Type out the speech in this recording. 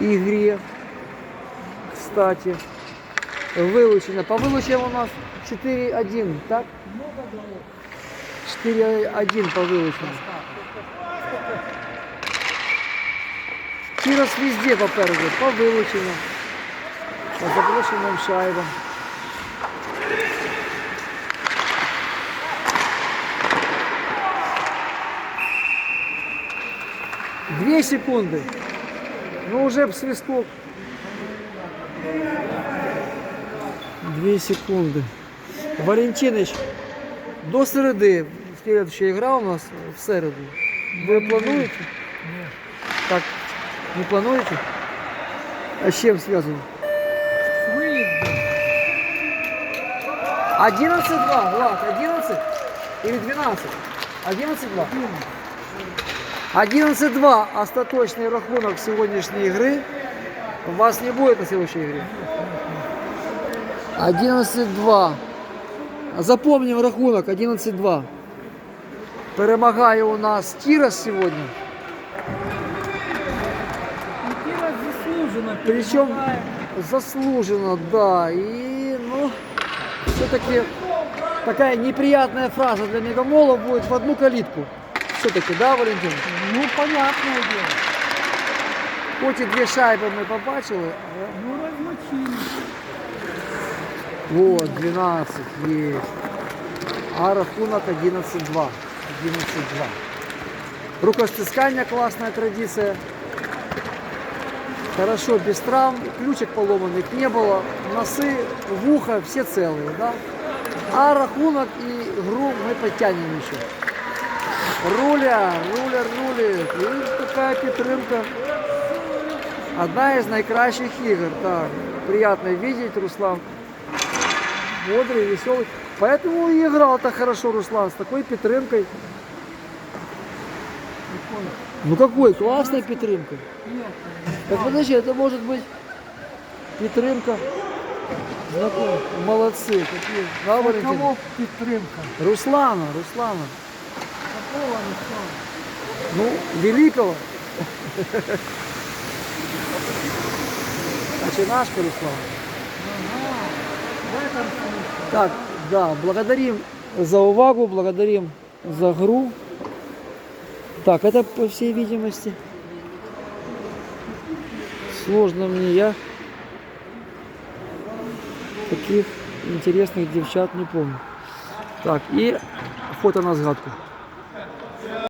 игре. Кстати, вылучено. По вылученным у нас 4-1, так? 4-1 по вылученным. Кирос везде попереду, по вилученням, по запрошеним шайбам. Две секунды. Ну уже б свисток. Две секунды. Валентинович, до середи, следующая игра у нас в середу. Ви плануєте? Так, не плануете? А с чем связано? С выездом. 11-2, Влад, 11 или 12? 11-2. 11-2 остаточный рахунок сегодняшней игры. Вас не будет на следующей игре. 11-2. Запомним рахунок 11-2. Перемагає у нас Тірас сьогодні. И Кира заслуженно Причем перемагает. заслуженно, да. И, ну, все-таки такая неприятная фраза для Мегамола будет в одну калитку. Все-таки, да, Валентин? Ну, понятное дело. Хоть и две шайби ми побачили, але... Ну, размочили. Вот, 12 есть. А рахунок 11-2. 11-2. Рукостискання классная традиция. Хорошо, без травм, ключик поломанных не было, носы, в ухо, все целые, да? А рахунок и игру мы подтянем еще. Руля, руля, руля. И такая підтримка. Одна из найкращих игр. Так, приятно видеть, Руслан. Бодрый, веселый. Поэтому и играл так хорошо Руслан, с такой підтримкой. Ну какой, классной підтримкой. Нет, Так подожди, это может быть підтримка. Знаком. Молодцы. Какие. Да, Валентин? кого підтримка? Руслана, Руслана. Какого Руслана? Ну, великого. Начинашка Руслана. Ага. Так, да, благодарим за увагу, благодарим за игру. Так, это по всей видимости. Сложно мне, я таких интересных девчат не помню. Так, и фото на сгадку.